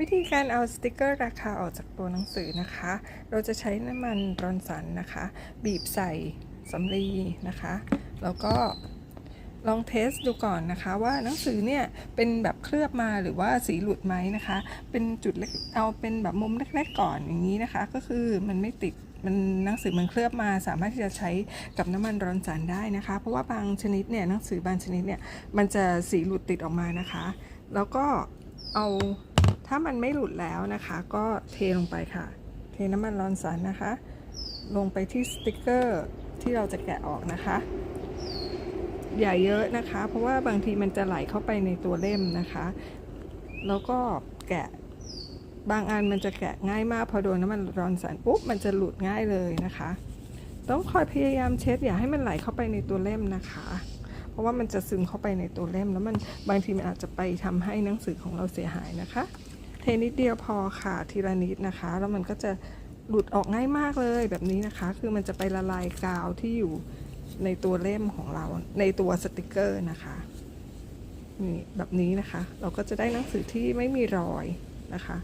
วิธีการเอาสติกเกอร์ราคาออกจากตัวหนังสือนะคะ เราจะใช้น้ำมันรอนสันนะคะ บีบใส่สำลีนะคะ แล้วก็ลองเทสดูก่อนนะคะ ว่าหนังสือเนี่ยเป็นแบบเคลือบมาหรือว่าสีหลุดไหมนะคะ เป็นจุดเล็กเอาเป็นแบบมุมเล็กๆก่อนอย่างนี้นะคะ ก็คือมันไม่ติดมันหนังสือมันเคลือบมาสามารถที่จะใช้กับน้ำมันรอนสันได้นะคะ เพราะว่าบางชนิดเนี่ยหนังสือบางชนิดเนี่ยมันจะสีหลุดติดออกมานะคะ แล้วก็เอา ถ้ามันไม่หลุดแล้วนะคะ ก็เทลงไปค่ะ เทน้ำมันร้อนสันนะคะ ลงไปที่สติกเกอร์ที่เราจะแกะออกนะคะ อย่าเยอะนะคะ เพราะว่าบางทีมันจะไหลเข้าไปในตัวเล่มนะคะ แล้วก็แกะบางอันมันจะแกะง่ายมากพอโดนน้ำมันร้อนสันปุ๊บมันจะหลุดง่ายเลยนะคะ ต้องคอยพยายามเช็ด อย่าให้มันไหลเข้าไปในตัวเล่มนะคะ เพราะว่ามันจะซึมเข้าไปในตัวเล่ม แล้วมันบางทีมันอาจจะไปทำให้หนังสือของเราเสียหายนะคะ ทนิดเดียวพอค่ะทีละนิดนะคะ แล้วมันก็จะหลุดออกง่ายมากเลยแบบนี้นะคะ คือมันจะไปละลายกาวที่อยู่ในตัวเล่มของเราในตัวสติกเกอร์นะคะนี่แบบนี้นะคะ เราก็จะได้หนังสือที่ไม่มีรอยนะคะ